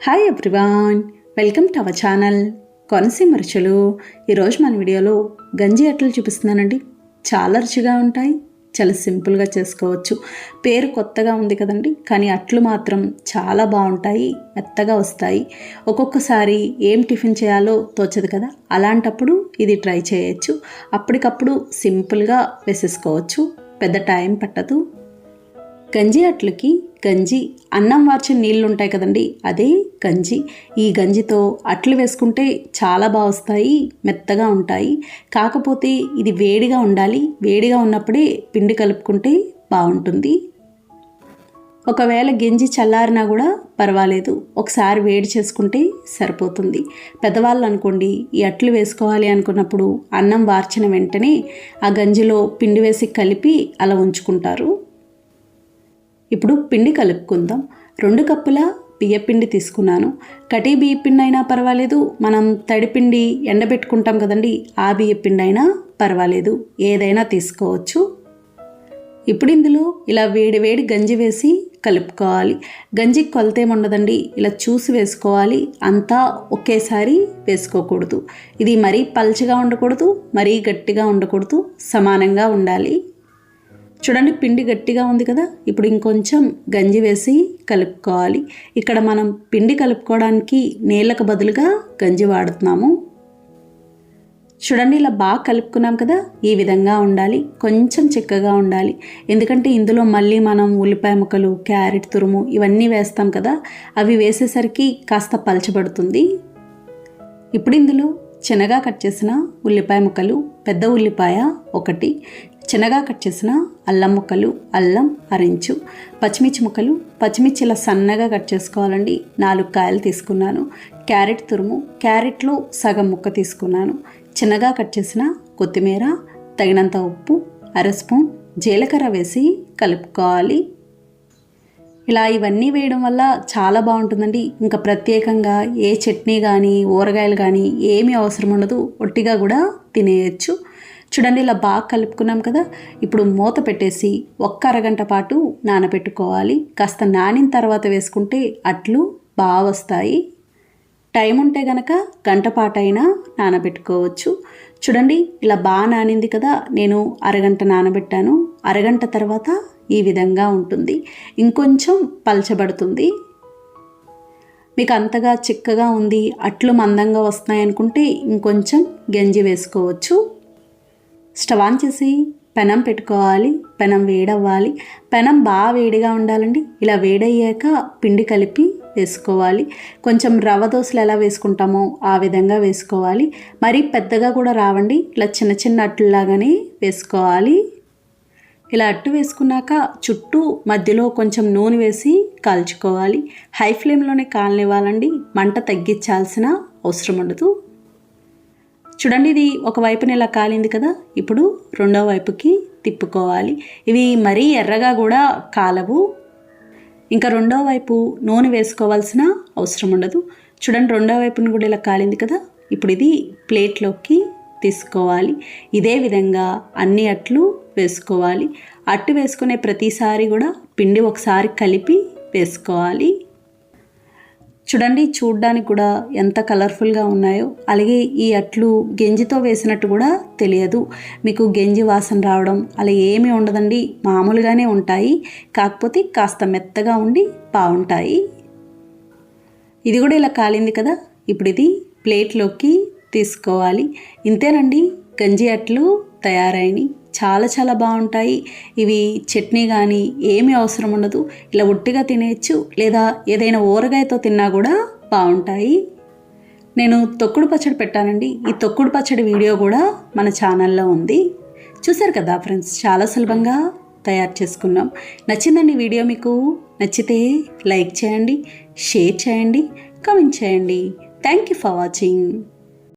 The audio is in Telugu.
Hi everyone welcome to our channel Konaseema రుచులు ఈరోజు మన వీడియోలో గంజి అట్లు చూపిస్తున్నానండి? చాలా రుచిగా ఉంటాయి చాలా సింపుల్గా చేసుకోవచ్చు. పేరు కొత్తగా ఉంది కదండి కానీ అట్లు మాత్రం చాలా బాగుంటాయి మెత్తగా వస్తాయి. ఒక్కొక్కసారి ఏం టిఫిన్ చేయాలో తోచదు కదా అలాంటప్పుడు ఇది ట్రై చేయొచ్చు. అప్పటికప్పుడు సింపుల్గా వేసేసుకోవచ్చు పెద్ద టైం పట్టదు. గంజి అట్లకి గంజి. అన్నం వార్చిన నీళ్ళు ఉంటాయి కదండి అదే గంజి. ఈ గంజితో అట్లు వేసుకుంటే చాలా బాగా వస్తాయి మెత్తగా ఉంటాయి. కాకపోతే ఇది వేడిగా ఉండాలి. వేడిగా ఉన్నప్పుడే పిండి కలుపుకుంటే బాగుంటుంది. ఒకవేళ గింజి చల్లారినా కూడా పర్వాలేదు. ఒకసారి వేడి చేసుకుంటే సరిపోతుంది. పెద్దవాళ్ళు అనుకోండి ఈ అట్లు వేసుకోవాలి అనుకున్నప్పుడు అన్నం వార్చిన వెంటనే ఆ గంజిలో పిండి వేసి కలిపి అలా ఉంచుకుంటారు. ఇప్పుడు పిండి కలుపుకుందాం. రెండు కప్పుల బియ్యపిండి తీసుకున్నాను. కటీ బియ్యపిండి అయినా పర్వాలేదు. మనం తడిపిండి ఎండబెట్టుకుంటాం కదండి ఆ బియ్యపిండి అయినా పర్వాలేదు. ఏదైనా తీసుకోవచ్చు. ఇప్పుడు ఇందులో ఇలా వేడి వేడి గంజి వేసి కలుపుకోవాలి. గంజి కొలతేముండదండి ఇలా చూసి వేసుకోవాలి. అంతా ఒకేసారి వేసుకోకూడదు. ఇది మరీ పల్చగా ఉండకూడదు మరీ గట్టిగా ఉండకూడదు. సమానంగా ఉండాలి. చూడండి పిండి గట్టిగా ఉంది కదా? ఇప్పుడు ఇంకొంచెం గంజి వేసి కలుపుకోవాలి. ఇక్కడ మనం పిండి కలుపుకోవడానికి నీళ్ళకు బదులుగా గంజి వాడుతున్నాము. చూడండి ఇలా బాగా కలుపుకున్నాం కదా? ఈ విధంగా ఉండాలి. కొంచెం చిక్కగా ఉండాలి. ఎందుకంటే ఇందులో మళ్ళీ మనం ఉల్లిపాయ ముక్కలు క్యారెట్ తురుము ఇవన్నీ వేస్తాం కదా? అవి వేసేసరికి కాస్త పలచబడుతుంది. ఇప్పుడు ఇందులో చిన్నగా కట్ చేసిన ఉల్లిపాయ ముక్కలు పెద్ద ఉల్లిపాయ ఒకటి చిన్నగా కట్ చేసిన అల్లం ముక్కలు అల్లం అరించు పచ్చిమిర్చి ముక్కలు పచ్చిమిర్చి ఇలా సన్నగా కట్ చేసుకోవాలండి. నాలుగు కాయలు తీసుకున్నాను. క్యారెట్ తురుము క్యారెట్లో సగం ముక్క తీసుకున్నాను. చిన్నగా కట్ చేసిన కొత్తిమీర తగినంత ఉప్పు అర స్పూన్ జీలకర్ర వేసి కలుపుకోవాలి. ఇలా ఇవన్నీ వేయడం వల్ల చాలా బాగుంటుందండి. ఇంకా ప్రత్యేకంగా ఏ చట్నీ కానీ ఊరగాయలు కానీ ఏమీ అవసరం ఉండదు. ఒట్టిగా కూడా తినేయచ్చు. చూడండి ఇలా బాగా కలుపుకున్నాం కదా. ఇప్పుడు మూత పెట్టేసి ఒక్క అరగంట పాటు నానబెట్టుకోవాలి. కాస్త నానిన తర్వాత వేసుకుంటే అట్లు బాగా వస్తాయి. టైం ఉంటే గనక గంట పాటైనా నానబెట్టుకోవచ్చు. చూడండి ఇలా బాగా నానింది కదా. నేను అరగంట నానబెట్టాను. అరగంట తర్వాత ఈ విధంగా ఉంటుంది. ఇంకొంచెం పలచబడుతుంది. మీకు అంతగా చిక్కగా ఉంది అట్లు మందంగా వస్తున్నాయి అనుకుంటే ఇంకొంచెం గంజి వేసుకోవచ్చు. స్టవ్ ఆన్ చేసి పెనం పెట్టుకోవాలి పెనం వేడవ్వాలి. పెనం బాగా వేడిగా ఉండాలండి. ఇలా వేడయ్యాక పిండి కలిపి వేసుకోవాలి. కొంచెం రవ్వ దోశలు ఎలా వేసుకుంటామో ఆ విధంగా వేసుకోవాలి. మరీ పెద్దగా కూడా రావండి. ఇలా చిన్న చిన్న అట్లులాగానే వేసుకోవాలి. ఇలా అట్టు వేసుకున్నాక చుట్టూ మధ్యలో కొంచెం నూనె వేసి కాల్చుకోవాలి. హై ఫ్లేమ్లోనే కాలనివ్వాలండి. మంట తగ్గించాల్సిన అవసరం ఉండదు. చూడండి ఇది ఒక వైపున ఇలా కాలింది కదా? ఇప్పుడు రెండో వైపుకి తిప్పుకోవాలి. ఇవి మరీ ఎర్రగా కూడా కాలవు. ఇంకా రెండో వైపు నూనె వేసుకోవాల్సిన అవసరం ఉండదు. చూడండి రెండో వైపున కూడా ఇలా కాలింది కదా? ఇప్పుడు ఇది ప్లేట్లోకి తీసుకోవాలి. ఇదే విధంగా అన్ని అట్లు వేసుకోవాలి. అట్టు వేసుకునే ప్రతిసారి కూడా పిండి ఒకసారి కలిపి వేసుకోవాలి. చూడండి చూడ్డానికి కూడా ఎంత కలర్ఫుల్గా ఉన్నాయో. అలాగే ఈ అట్లు గెంజితో వేసినట్టు కూడా తెలియదు. మీకు గెంజి వాసన రావడం అలా ఏమీ ఉండదండి. మామూలుగానే ఉంటాయి. కాకపోతే కాస్త మెత్తగా ఉండి బాగుంటాయి. ఇది కూడా ఇలా కాలింది కదా. ఇప్పుడు ఇది ప్లేట్లోకి తీసుకోవాలి. ఇంతేనండి గంజి అట్లు తయారైనవి. చాలా చాలా బాగుంటాయి. ఇవి చట్నీ కానీ ఏమీ అవసరం ఉండదు. ఇలా ఒట్టిగా తినేయచ్చు. లేదా ఏదైనా ఊరగాయతో తిన్నా కూడా బాగుంటాయి. నేను తొక్కుడు పచ్చడి పెట్టానండి. ఈ తొక్కుడు పచ్చడి వీడియో కూడా మన ఛానల్లో ఉంది. చూసారు కదా ఫ్రెండ్స్ చాలా సులభంగా తయారు చేసుకున్నాం. నచ్చిందండి వీడియో మీకు? నచ్చితే లైక్ చేయండి షేర్ చేయండి కామెంట్ చేయండి. Thank you for watching.